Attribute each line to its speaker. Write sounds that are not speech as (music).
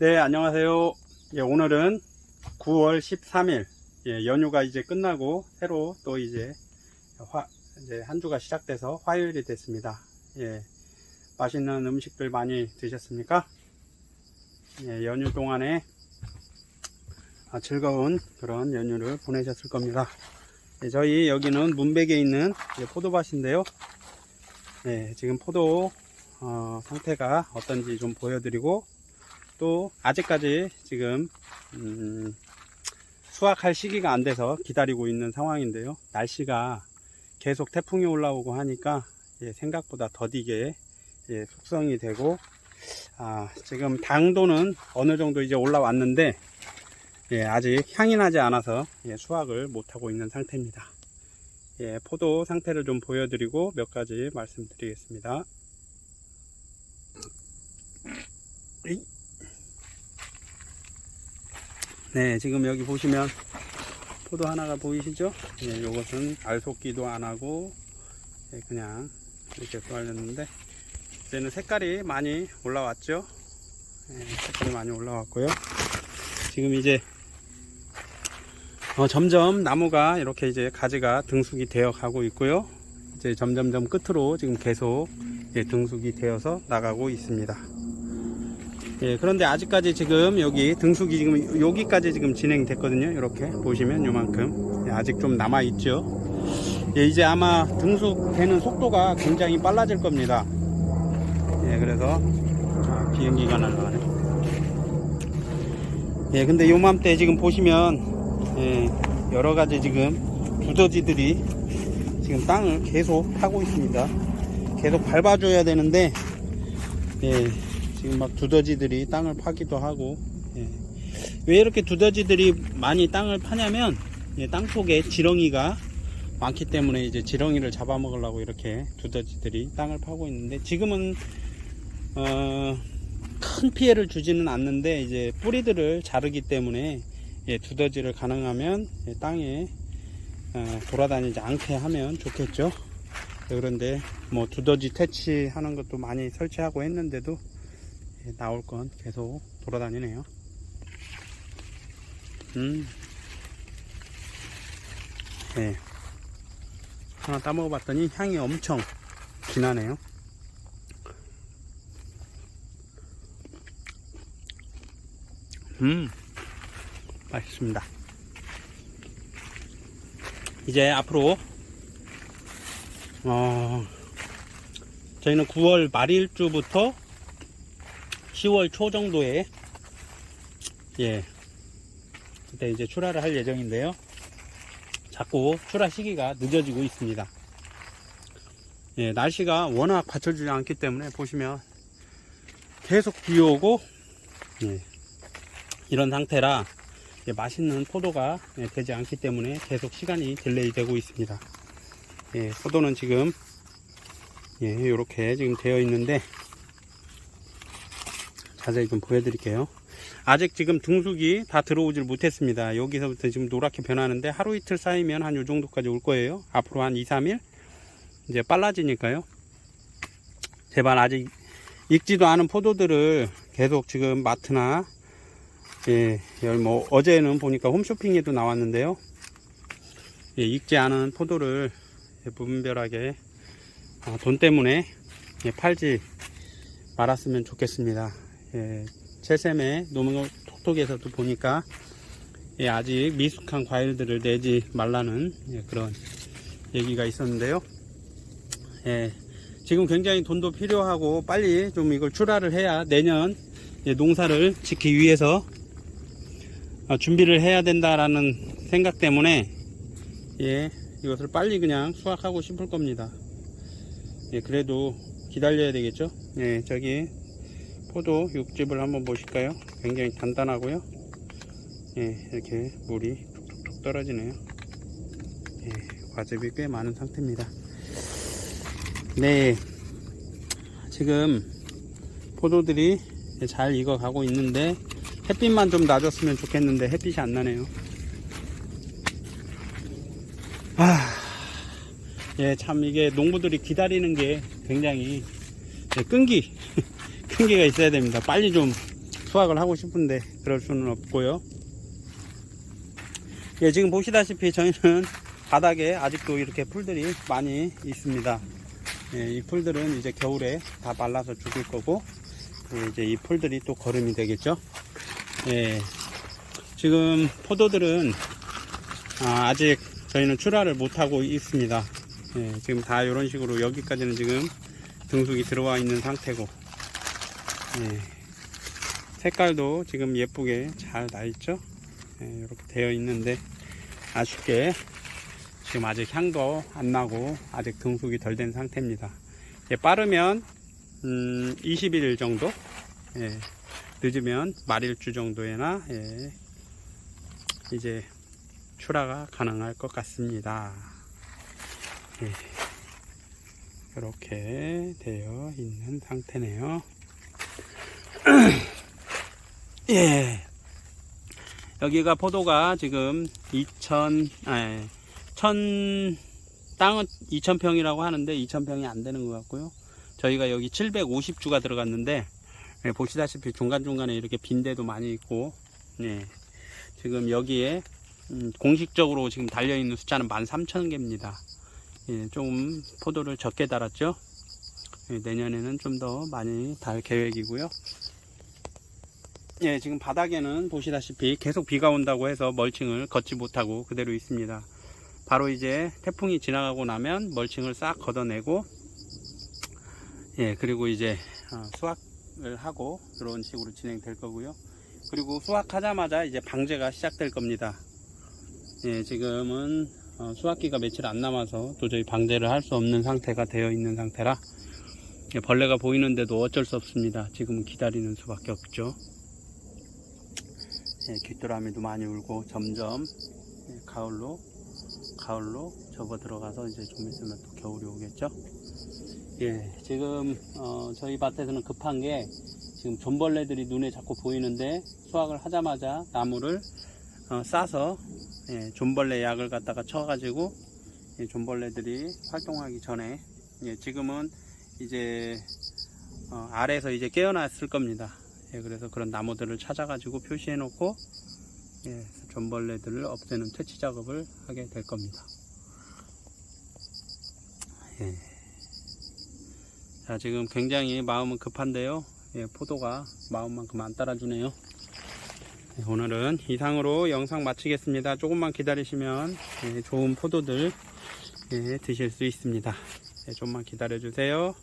Speaker 1: 네, 안녕하세요. 예, 오늘은 9월 13일, 예, 연휴가 이제 끝나고, 새로 또 이제, 화, 이제 한 주가 시작돼서 화요일이 됐습니다. 예, 맛있는 음식들 많이 드셨습니까? 예, 연휴 동안에 아, 즐거운 그런 연휴를 보내셨을 겁니다. 예, 저희 여기는 문백에 있는 예, 포도밭인데요. 예, 지금 포도 어, 상태가 어떤지 좀 보여드리고 또 아직까지 지금 음, 수확할 시기가 안 돼서 기다리고 있는 상황인데요. 날씨가 계속 태풍이 올라오고 하니까 예, 생각보다 더디게 예, 숙성이 되고 아, 지금 당도는 어느 정도 이제 올라왔는데 예, 아직 향이 나지 않아서 예, 수확을 못하고 있는 상태입니다. 예, 포도 상태를 좀 보여드리고 몇 가지 말씀드리겠습니다. 에이. 네, 지금 여기 보시면 포도 하나가 보이시죠? 예, 이것은 알속기도 안 하고 예, 그냥 이렇게 쏘알렸는데 이제는 색깔이 많이 올라왔죠? 예, 색깔이 많이 올라왔고요. 지금 이제 어, 점점 나무가 이렇게 이제 가지가 등숙이 되어 가고 있고요. 이제 점점점 끝으로 지금 계속 예, 등숙이 되어서 나가고 있습니다. 예, 그런데 아직까지 지금 여기 등숙이 지금 여기까지 지금 진행됐거든요. 이렇게 보시면 요만큼 예, 아직 좀 남아 있죠. 예, 이제 아마 등숙되는 속도가 굉장히 빨라질 겁니다. 예, 그래서 아, 비행기가 날라가네. 예, 근데 요맘때 지금 보시면 예, 여러 가지 지금 두더지들이 지금 땅을 계속 파고 있습니다. 계속 밟아줘야 되는데 예, 지금 막 두더지들이 땅을 파기도 하고 예. 왜 이렇게 두더지들이 많이 땅을 파냐면 예, 땅 속에 지렁이가 많기 때문에 이제 지렁이를 잡아먹으려고 이렇게 두더지들이 땅을 파고 있는데 지금은 어, 큰 피해를 주지는 않는데 이제 뿌리들을 자르기 때문에 예, 두더지를 가능하면 예, 땅에 어, 돌아다니지 않게 하면 좋겠죠. 예, 그런데 뭐 두더지 퇴치하는 것도 많이 설치하고 했는데도 예, 나올 건 계속 돌아다니네요. 음. 예. 하나 따먹어봤더니 향이 엄청 진하네요. 음. 맛있습니다. 이제 앞으로 어, 저희는 9월 말일주부터 10월 초 정도에 예 그때 이제 출하를 할 예정인데요. 자꾸 출하 시기가 늦어지고 있습니다. 예, 날씨가 워낙 받쳐주지 않기 때문에 보시면 계속 비 오고 예, 이런 상태라 예, 맛있는 포도가 예, 되지 않기 때문에 계속 시간이 딜레이 되고 있습니다. 예, 포도는 지금 예, 이렇게 지금 되어 있는데 자세히 좀 보여드릴게요. 아직 지금 등숙이 다 들어오질 못했습니다. 여기서부터 지금 노랗게 변하는데 하루 이틀 쌓이면 한 요 정도까지 올 거예요. 앞으로 한 2, 3일 이제 빨라지니까요. 제발 아직 익지도 않은 포도들을 계속 지금 마트나 예, 열뭐 어제는 보니까 홈쇼핑에도 나왔는데요. 예, 익지 않은 포도를 예, 무분별하게 아, 돈 때문에 예, 팔지 말았으면 좋겠습니다. 예, 채샘의 노무 톡톡에서도 보니까 예, 아직 미숙한 과일들을 내지 말라는 예, 그런 얘기가 있었는데요. 예, 지금 굉장히 돈도 필요하고 빨리 좀 이걸 출하를 해야 내년 예, 농사를 짓기 위해서 아, 준비를 해야 된다라는 생각 때문에 예, 이것을 빨리 그냥 수확하고 싶을 겁니다. 예, 그래도 기다려야 되겠죠? 예, 저기 포도 육즙을 한번 보실까요? 굉장히 단단하고요. 예, 이렇게 물이 툭툭툭 떨어지네요. 예, 과즙이 꽤 많은 상태입니다. 네, 지금 포도들이 잘 익어가고 있는데 햇빛만 좀 놔줬으면 좋겠는데 햇빛이 안 나네요. 아, 예, 참 이게 농부들이 기다리는 게 굉장히 예, 끈기, (laughs) 끈기가 있어야 됩니다. 빨리 좀 수확을 하고 싶은데 그럴 수는 없고요. 예, 지금 보시다시피 저희는 바닥에 아직도 이렇게 풀들이 많이 있습니다. 예, 이 풀들은 이제 겨울에 다 말라서 죽을 거고, 그리고 이제 이 풀들이 또 거름이 되겠죠. 예, 지금 포도들은 아, 아직 저희는 출하를 못하고 있습니다. 예, 지금 다 이런 식으로 여기까지는 지금 등숙이 들어와 있는 상태고, 예, 색깔도 지금 예쁘게 잘 나 있죠. 예, 이렇게 되어 있는데 아쉽게 지금 아직 향도 안 나고 아직 등숙이 덜 된 상태입니다. 예, 빠르면 음, 20일 정도, 예, 늦으면 말일주 정도에나 예, 이제 출하가 가능할 것 같습니다. 예, 이렇게 되어 있는 상태네요. 예. 여기가 포도가 지금 2000, 아, 1000, 땅은 2000평이라고 하는데 2000평이 안 되는 것 같고요. 저희가 여기 750주가 들어갔는데, 예, 보시다시피 중간중간에 이렇게 빈대도 많이 있고, 예, 지금 여기에, 음, 공식적으로 지금 달려 있는 숫자는 13,000개입니다. 예, 좀 포도를 적게 달았죠. 예, 내년에는 좀 더 많이 달 계획이고요. 예, 지금 바닥에는 보시다시피 계속 비가 온다고 해서 멀칭을 걷지 못하고 그대로 있습니다. 바로 이제 태풍이 지나가고 나면 멀칭을 싹 걷어내고, 예, 그리고 이제 어, 수확을 하고 이런 식으로 진행될 거고요. 그리고 수확하자마자 이제 방제가 시작될 겁니다. 예, 지금은 어, 수확기가 며칠 안 남아서 도저히 방제를 할 수 없는 상태가 되어 있는 상태라 예, 벌레가 보이는데도 어쩔 수 없습니다. 지금은 기다리는 수밖에 없죠. 예, 귀뚜라미도 많이 울고 점점 예, 가을로 가을로 접어 들어가서 이제 좀 있으면 또 겨울이 오겠죠. 예, 지금 어, 저희 밭에서는 급한 게 지금 존벌레들이 눈에 자꾸 보이는데 수확을 하자마자 나무를 어, 싸서 예, 존벌레 약을 갖다가 쳐가지고 예, 존벌레들이 활동하기 전에 예, 지금은 이제 어, 아래에서 이제 깨어났을 겁니다. 예, 그래서 그런 나무들을 찾아가지고 표시해 놓고 예, 존벌레들을 없애는 퇴치 작업을 하게 될 겁니다. 예. 자, 지금 굉장히 마음은 급한데요. 예, 포도가 마음만큼 안 따라주네요. 네, 오늘은 이상으로 영상 마치겠습니다. 조금만 기다리시면 예, 좋은 포도들 예, 드실 수 있습니다. 예, 좀만 기다려 주세요.